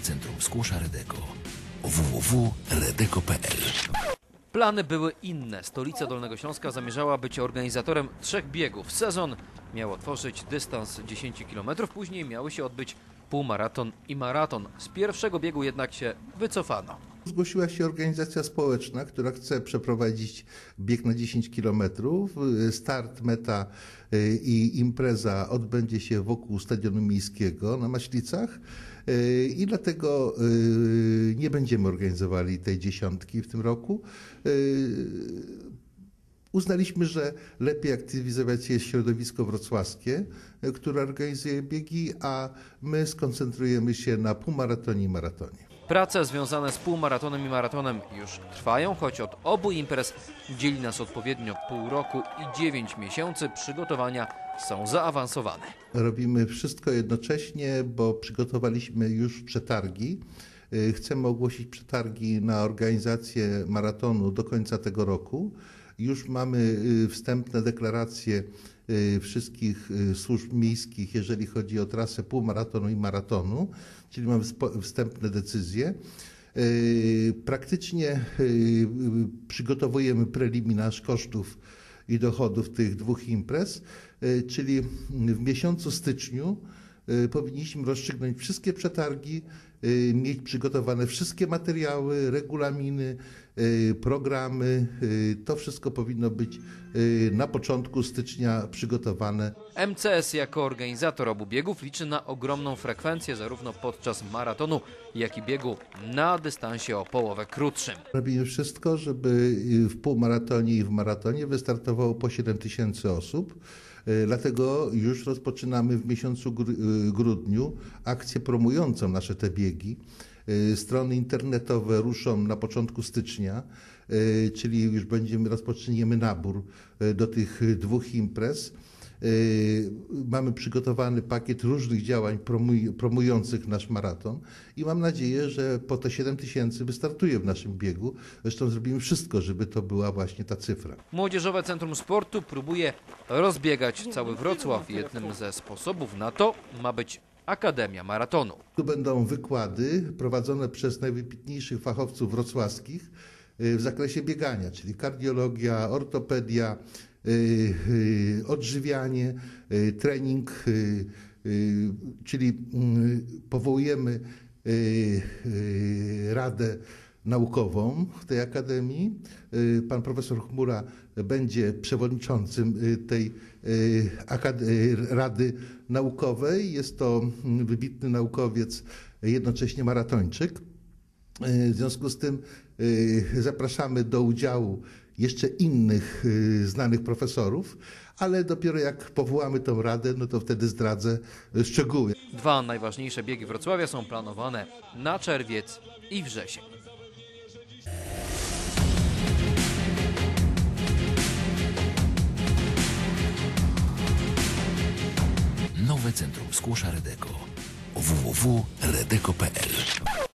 Centrum Skłosza Redeko www.redeko.pl Plany były inne. Stolica Dolnego Śląska zamierzała być organizatorem trzech biegów. Sezon miał otworzyć dystans 10 km, później miały się odbyć półmaraton i maraton. Z pierwszego biegu jednak się wycofano. Zgłosiła się organizacja społeczna, która chce przeprowadzić bieg na 10 km. Start, meta y, i impreza odbędzie się wokół Stadionu Miejskiego na Maślicach. Y, I dlatego y, nie będziemy organizowali tej dziesiątki w tym roku. Uznaliśmy, że lepiej aktywizować jest środowisko wrocławskie, które organizuje biegi, a my skoncentrujemy się na półmaratonie i maratonie. Prace związane z półmaratonem i maratonem już trwają, choć od obu imprez dzieli nas odpowiednio pół roku i 9 miesięcy. Przygotowania są zaawansowane. Robimy wszystko jednocześnie, bo przygotowaliśmy już przetargi. Y, Chcemy ogłosić przetargi na organizację maratonu do końca tego roku. Już mamy y, wstępne deklaracje y, wszystkich y, służb miejskich, jeżeli chodzi o trasę półmaratonu i maratonu, czyli mamy wstępne decyzje. Praktycznie przygotowujemy preliminarz kosztów i dochodów tych dwóch imprez, czyli w miesiącu styczniu powinniśmy rozstrzygnąć wszystkie przetargi, y, mieć przygotowane wszystkie materiały, regulaminy, y, programy. y, To wszystko powinno być y, na początku stycznia przygotowane. MCS jako organizator obu biegów liczy na ogromną frekwencję zarówno podczas maratonu, jak i biegu na dystansie o połowę krótszym. Robimy wszystko, żeby y, w półmaratonie i w maratonie wystartowało po 7 tysięcy osób. Y, Dlatego już rozpoczynamy w miesiącu y, grudniu akcję promującą nasze te biegi. Y, Strony internetowe ruszą na początku stycznia, czyli już będziemy rozpoczniemy nabór do tych dwóch imprez. Y, Mamy przygotowany pakiet różnych działań promuj- promujących nasz maraton i mam nadzieję, że po te 7 tysięcy wystartuje w naszym biegu. Zresztą zrobimy wszystko, żeby to była właśnie ta cyfra. Młodzieżowe Centrum Sportu próbuje rozbiegać cały Wrocław. Jednym ze sposobów na to ma być Akademia Maratonu. Tu będą wykłady prowadzone przez najwybitniejszych fachowców wrocławskich y, w zakresie biegania, czyli kardiologia, ortopedia, odżywianie, y, trening, y, y, czyli y, powołujemy y, y, Radę Naukową tej akademii. Y, Pan profesor Chmura będzie przewodniczącym y, tej y, y, Rady Naukowej. Jest to mm, wybitny naukowiec, jednocześnie maratończyk. Y, W związku z tym y, zapraszamy do udziału jeszcze innych y, znanych profesorów, ale dopiero jak powołamy tą radę, no to wtedy zdradzę szczegóły. Dwa najważniejsze biegi Wrocławia są planowane na czerwiec i wrzesień. Nowe Centrum Skłosza Redeko www.redeko.pl